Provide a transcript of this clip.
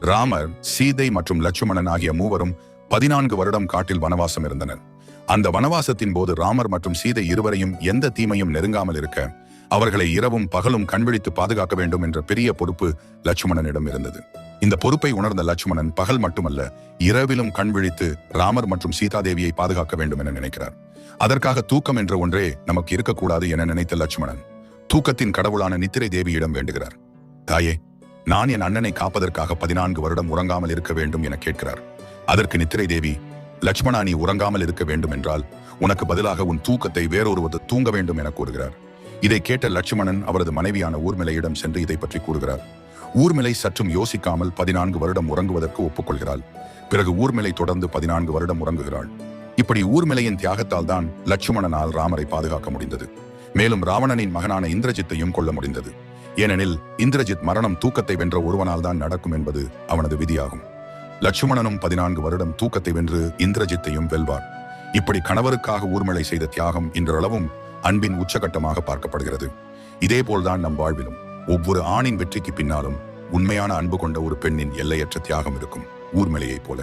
ராமர் சீதை மற்றும் லட்சுமணன் ஆகிய மூவரும் பதினான்கு வருடம் காட்டில் வனவாசம் இருந்தனர். அந்த வனவாசத்தின் போது ராமர் மற்றும் சீதை இருவரையும் எந்த தீமையும் நெருங்காமல் இருக்க அவர்களை இரவும் பகலும் கண்விழித்து பாதுகாக்க வேண்டும் என்ற பெரிய பொறுப்பு லட்சுமணனிடம் இருந்தது. இந்த பொறுப்பை உணர்ந்த லட்சுமணன் பகல் மட்டுமல்ல இரவிலும் கண்விழித்து ராமர் மற்றும் சீதாதேவியை பாதுகாக்க வேண்டும் என நினைக்கிறார். அதற்காக தூக்கம் என்ற ஒன்றே நமக்கு இருக்கக்கூடாது என நினைத்த லட்சுமணன் தூக்கத்தின் கடவுளான நித்திரை தேவியிடம் வேண்டுகிறார். தாயே நான் என் அண்ணனை காப்பதற்காக பதினான்கு வருடம் உறங்காமல் இருக்க வேண்டும் என கேட்கிறார். அதற்கு நித்திரை தேவி லட்சுமணா நீ உறங்காமல் இருக்க வேண்டும் என்றால் உனக்கு பதிலாக உன் தூக்கத்தை வேறொருவது தூங்க வேண்டும் என கூறுகிறார். இதை கேட்ட லட்சுமணன் அவரது மனைவியான ஊர்மிளையிடம் சென்று இதை பற்றி கூறுகிறார். ஊர்மிளை சற்றும் யோசிக்காமல் பதினான்கு வருடம் உறங்குவதற்கு ஒப்புக்கொள்கிறாள். பிறகு ஊர்மிளை தொடர்ந்து பதினான்கு வருடம் உறங்குகிறாள். இப்படி ஊர்மிளையின் தியாகத்தால் தான் லட்சுமணனால் ராமரை பாதுகாக்க முடிந்தது. மேலும் ராவணனின் மகனான இந்திரஜித்தையும் கொல்ல முடிந்தது. ஏனெனில் இந்திரஜித் மரணம் தூக்கத்தை வென்ற ஒருவனால் தான் நடக்கும் என்பது அவனது விதியாகும். லட்சுமணனும் பதினான்கு வருடம் தூக்கத்தை வென்று இந்திரஜித்தையும் வெல்வார் இப்படி கணவருக்காக ஊர்மலை செய்த தியாகம் இன்றளவும் அன்பின் உச்சகட்டமாக பார்க்கப்படுகிறது. இதேபோல்தான் நம் வாழ்விலும். ஒவ்வொரு ஆணின் வெற்றிக்கு பின்னாலும் உண்மையான அன்பு கொண்ட ஒரு பெண்ணின் எல்லையற்ற தியாகம் இருக்கும். ஊர்மலையைப் போல.